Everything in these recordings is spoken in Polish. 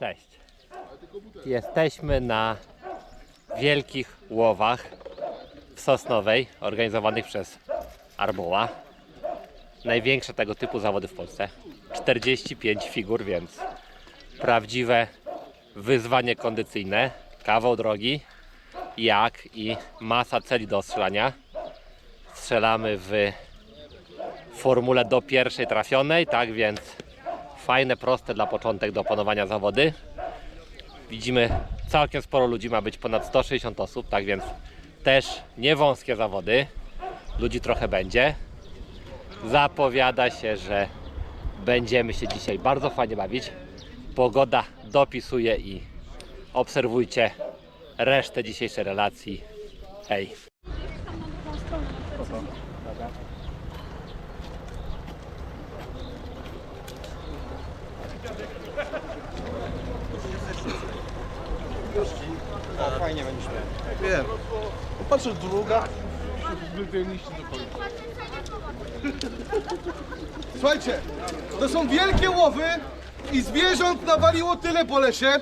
Cześć. Jesteśmy na wielkich łowach w Sosnowej, organizowanych przez Arboła. Największe tego typu zawody w Polsce. 45 figur, więc prawdziwe wyzwanie kondycyjne. Kawał drogi, jak i masa celi do ostrzelania. Strzelamy w formule do pierwszej trafionej, tak więc fajne, proste dla początek do opanowania zawody. Widzimy całkiem sporo ludzi, ma być ponad 160 osób, tak więc też nie wąskie zawody. Ludzi trochę będzie. Zapowiada się, że będziemy się dzisiaj bardzo fajnie bawić. Pogoda dopisuje i obserwujcie resztę dzisiejszej relacji. Hej! Wiem. Popatrzę druga. Do końca. Słuchajcie, to są wielkie łowy i zwierząt nawaliło tyle po lesie.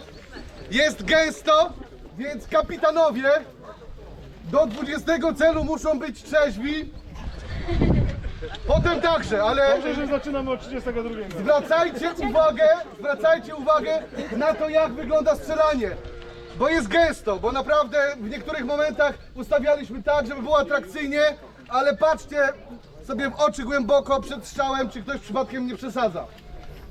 Jest gęsto, więc kapitanowie do 20 celu muszą być trzeźwi. Potem także, ale Dobrze, że zaczynamy od 32. zwracajcie uwagę, zwracajcie uwagę na to, jak wygląda strzelanie. Bo jest gęsto, bo naprawdę w niektórych momentach ustawialiśmy tak, żeby było atrakcyjnie, ale patrzcie sobie w oczy głęboko przed strzałem, czy ktoś przypadkiem nie przesadza.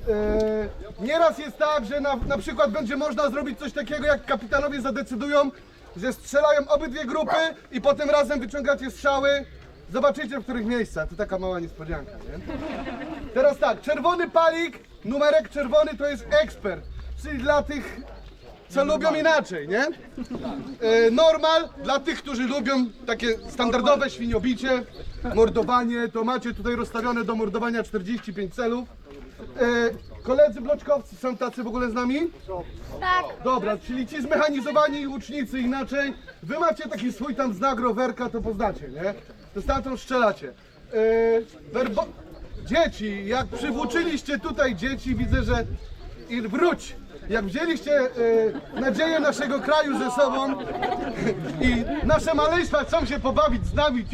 Yy, nieraz jest tak, że na, na przykład będzie można zrobić coś takiego, jak kapitanowie zadecydują, że strzelają obydwie grupy i potem razem wyciągacie strzały. Zobaczycie w których miejscach. To taka mała niespodzianka, nie? Teraz tak, czerwony palik, numerek czerwony to jest ekspert, czyli dla tych, co lubią inaczej, nie? E, normal, dla tych, którzy lubią takie standardowe świniobicie, mordowanie, to macie tutaj rozstawione do mordowania 45 celów. E, koledzy bloczkowcy są tacy w ogóle z nami? Tak. Dobra, czyli ci zmechanizowani łucznicy inaczej. Wy macie taki swój tam znak rowerka, to poznacie, nie? To stamtąd strzelacie. E, werbo... Dzieci, jak przywłóczyliście tutaj dzieci, widzę, że i wróć. Jak wzięliście e, nadzieję naszego kraju ze sobą i nasze maleństwa chcą się pobawić z nami,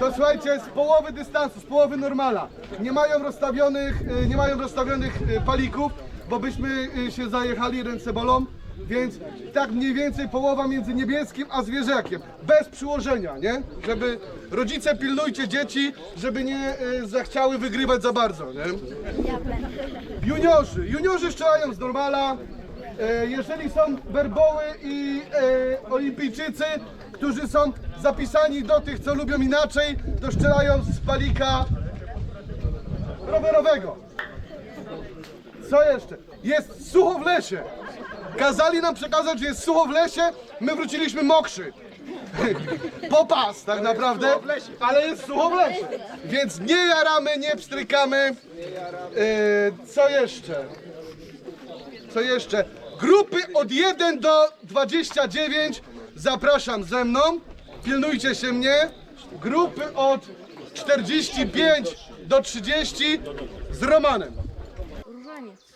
to słuchajcie, z połowy dystansu, z połowy normala. Nie mają rozstawionych, e, nie mają rozstawionych e, palików, bo byśmy się zajechali, ręce bolą. Więc tak mniej więcej połowa między niebieskim a zwierzakiem. Bez przyłożenia, nie? Żeby rodzice pilnujcie dzieci, żeby nie zachciały wygrywać za bardzo, nie? Juniorzy. Juniorzy strzelają z normala. E, jeżeli są werboły i e, olimpijczycy, którzy są zapisani do tych, co lubią inaczej, to strzelają z palika rowerowego. Co jeszcze? Jest sucho w lesie. Kazali nam przekazać, że jest sucho w lesie, my wróciliśmy mokrzy. Popas tak naprawdę, ale jest sucho w lesie. Więc nie jaramy, nie pstrykamy. E, co jeszcze? Co jeszcze? Grupy od 1 do 29 zapraszam ze mną. Pilnujcie się mnie. Grupy od 45 do 30 z Romanem. Różaniec.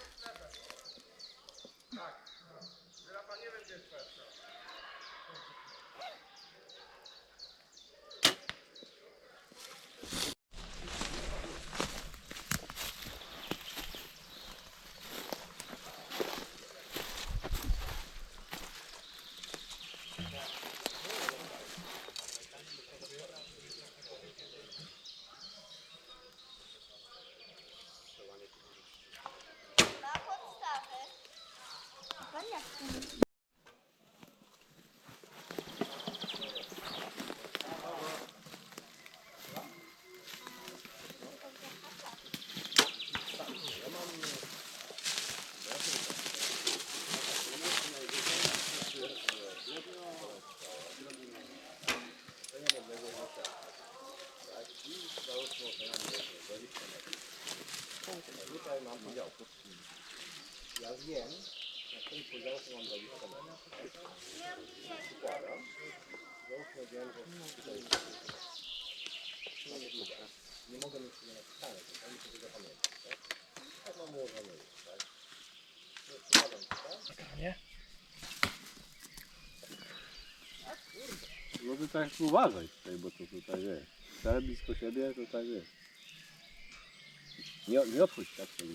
Tutaj mam podział Ja wiem, na tym podział to mam 20 metrów. Przykładam. Załóżmy wiem, że tutaj jest. Nie mogę mieć tego napisane, bo muszę to zapamiętać. Tak? tak mam ułożone już, tak? Przykładam tutaj. Nie? No to tak uważaj tutaj, bo to tutaj wiesz. Cel blisko siebie, to tak wiesz. Nie, nie odchodź tak sobie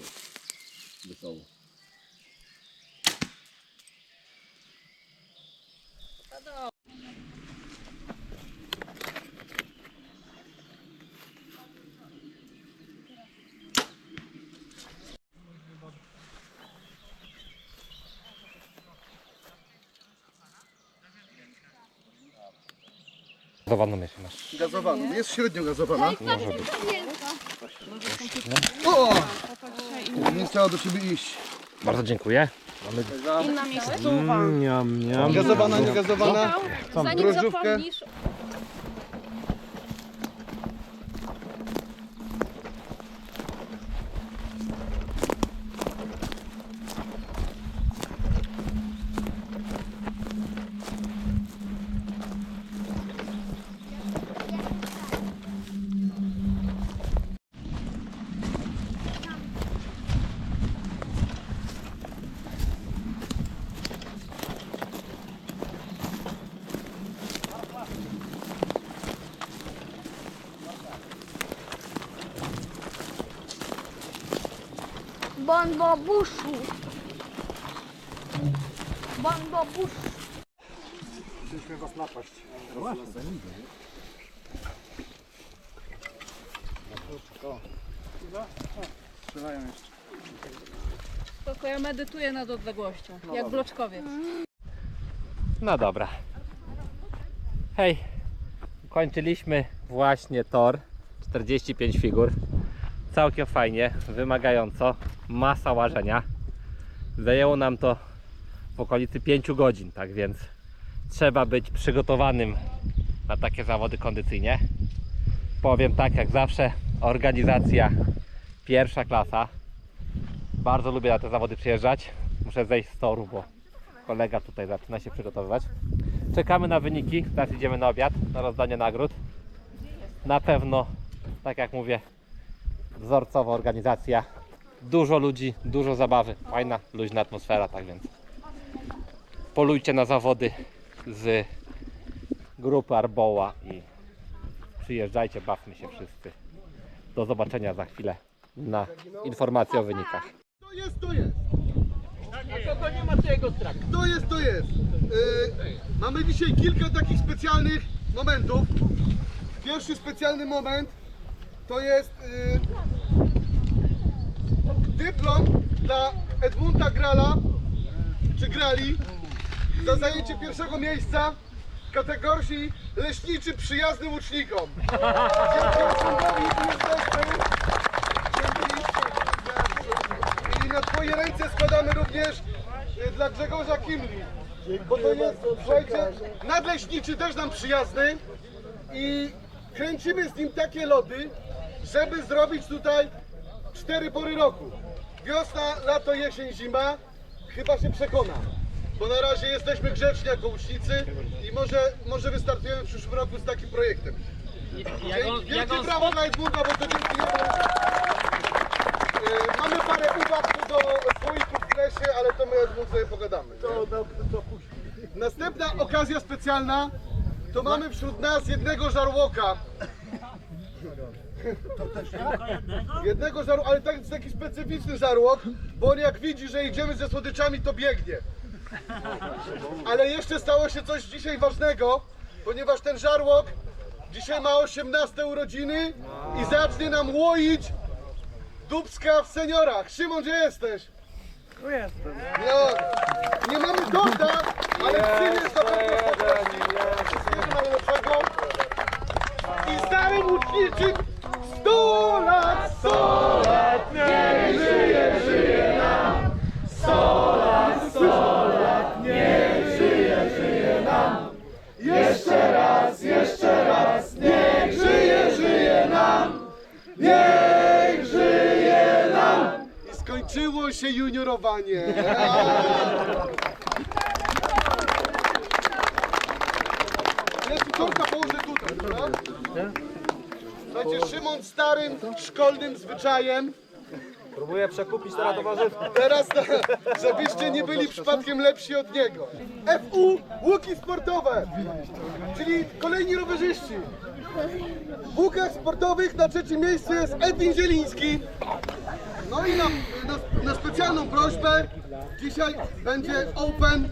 wesoło. Gazowaną jeszcze masz. Gazowana, jest średnio gazowana. Może być. O! Nie chciała do ciebie iść. Bardzo dziękuję. Inna miejscówka. Niam, niam. Gazowana, nie gazowana. Zanim drożdżówkę. zapomnisz, Bonbo buszu. Bonbo buszu. spoko, ja medytuję nad odległością, jak bloczkowiec. No dobra. Hej, kończyliśmy właśnie tor. 45 figur. Całkiem fajnie, wymagająco. Masa łażenia. Zajęło nam to w okolicy 5 godzin, tak więc trzeba być przygotowanym na takie zawody kondycyjnie. Powiem tak jak zawsze, organizacja pierwsza klasa. Bardzo lubię na te zawody przyjeżdżać. Muszę zejść z toru, bo kolega tutaj zaczyna się przygotowywać. Czekamy na wyniki, teraz idziemy na obiad, na rozdanie nagród. Na pewno, tak jak mówię, wzorcowa organizacja. Dużo ludzi, dużo zabawy, fajna, luźna atmosfera, tak więc polujcie na zawody z grupy Arboła i przyjeżdżajcie, bawmy się wszyscy. Do zobaczenia za chwilę na informacje o wynikach. To jest, to jest. To nie ma czego To jest, to jest. Yy, mamy dzisiaj kilka takich specjalnych momentów. Pierwszy specjalny moment to jest yy, dyplom dla Edmunda Grala, czy Grali, za zajęcie pierwszego miejsca w kategorii leśniczy przyjazny łucznikom. Dzięki. I na Twoje ręce składamy również y, dla Grzegorza Kimli. Bo to jest, słuchajcie, nadleśniczy też nam przyjazny i kręcimy z nim takie lody, żeby zrobić tutaj cztery pory roku. Wiosna, lato, jesień, zima. Chyba się przekona. Bo na razie jesteśmy grzeczni jako ucznicy i może, może wystartujemy w przyszłym roku z takim projektem. Dzięki, wielkie brawo dla Edmunda, bo to dzięki niemu E, Mamy parę uwag do słoików w lesie, ale to my Edmund sobie pogadamy. nie? Następna okazja specjalna to mamy wśród nas jednego żarłoka. Jednego żarłoka, ale tak, taki specyficzny żarłok, bo on jak widzi, że idziemy ze słodyczami, to biegnie. Ale jeszcze stało się coś dzisiaj ważnego, ponieważ ten żarłok dzisiaj ma 18 urodziny i zacznie nam łoić Dubska w seniorach. Szymon, gdzie jesteś? Tu jestem. No, nie mamy torta, ale syn jest na pewno Wszystkiego najlepszego. I starym łuczniczym skończyło się juniorowanie. Ja tu torta położę tutaj, dobra? Słuchajcie, Szymon starym szkolnym zwyczajem Próbuję przekupić teraz towarzystwo. Teraz żebyście nie byli przypadkiem lepsi od niego. FU Łuki Sportowe, czyli kolejni rowerzyści. W łukach sportowych na trzecim miejscu jest Edwin Zieliński. No i na, na, na specjalną prośbę dzisiaj będzie Open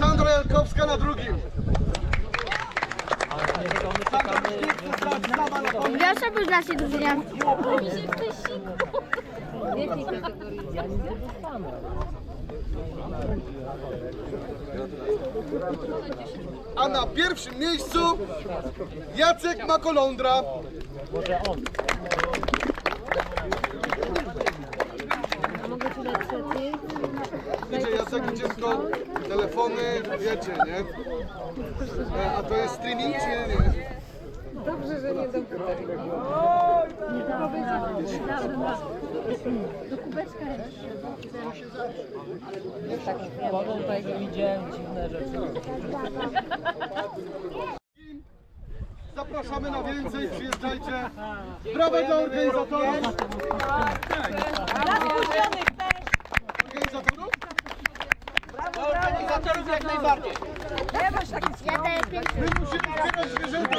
Sandra Jelkowska na drugim. Ja sobie z naszej drużynie. A na pierwszym miejscu Jacek Makolądra. Wiecie, Jacek idzie w to telefony, wiecie, nie? A to jest streaming czy nie? Zapraszamy na więcej, przyjeżdżajcie. Dla organizatorów. Organizatorów? organizatorów jak najbardziej. Nie masz takich Ja daję pięć. My musimy zbierać zwierzęta.